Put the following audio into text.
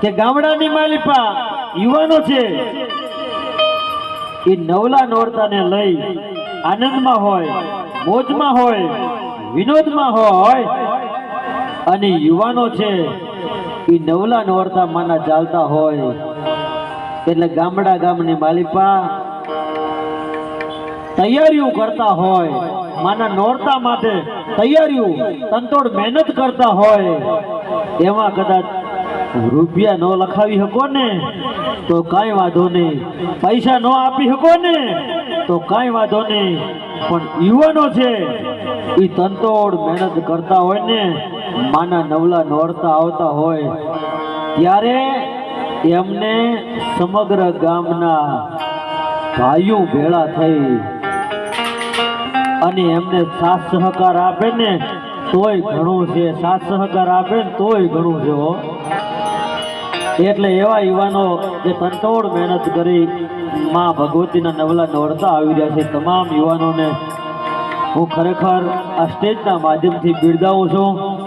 કે ગામડાની માલિપા યુવાનો છે, એ નવલા નોરતાને લઈ આનંદમાં હોય, મોજમાં હોય, વિનોદમાં હોય, અને યુવાનો છે, એ નવલા નોરતા માના ચાલતા હોય. એટલે ગામડા ગામની માલિપા તૈયારીઓ કરતા હોય, માના નોરતા માટે તૈયારીઓ તંતોડ મહેનત કરતા હોય એમાં કદાચ રૂપિયા ન લખાવી શકો ને, તો કાંઈ વાંધો નહીં. પૈસા ન આપી શકો ને, તો કાંઈ વાંધો નહીં. પણ યુવાનો છે એ તંતોડ મહેનત કરતા હોય ને, માના નવલા નોરતા આવતા હોય, ત્યારે એમને સમગ્ર ગામના ભાઈઓ ભેળા થઈ અને એમને સાથ સહકાર આપે ને, તોય ઘણું છે, સાથ સહકાર આપે ને, તોય ઘણું છે એટલે એવા યુવાનો જે તંતોડ મહેનત કરી માં ભગવતીના નવલા નોરતા આવી રહ્યા છે. તમામ યુવાનોને હું ખરેખર આ સ્ટેજના માધ્યમથી બિરદાવું છું.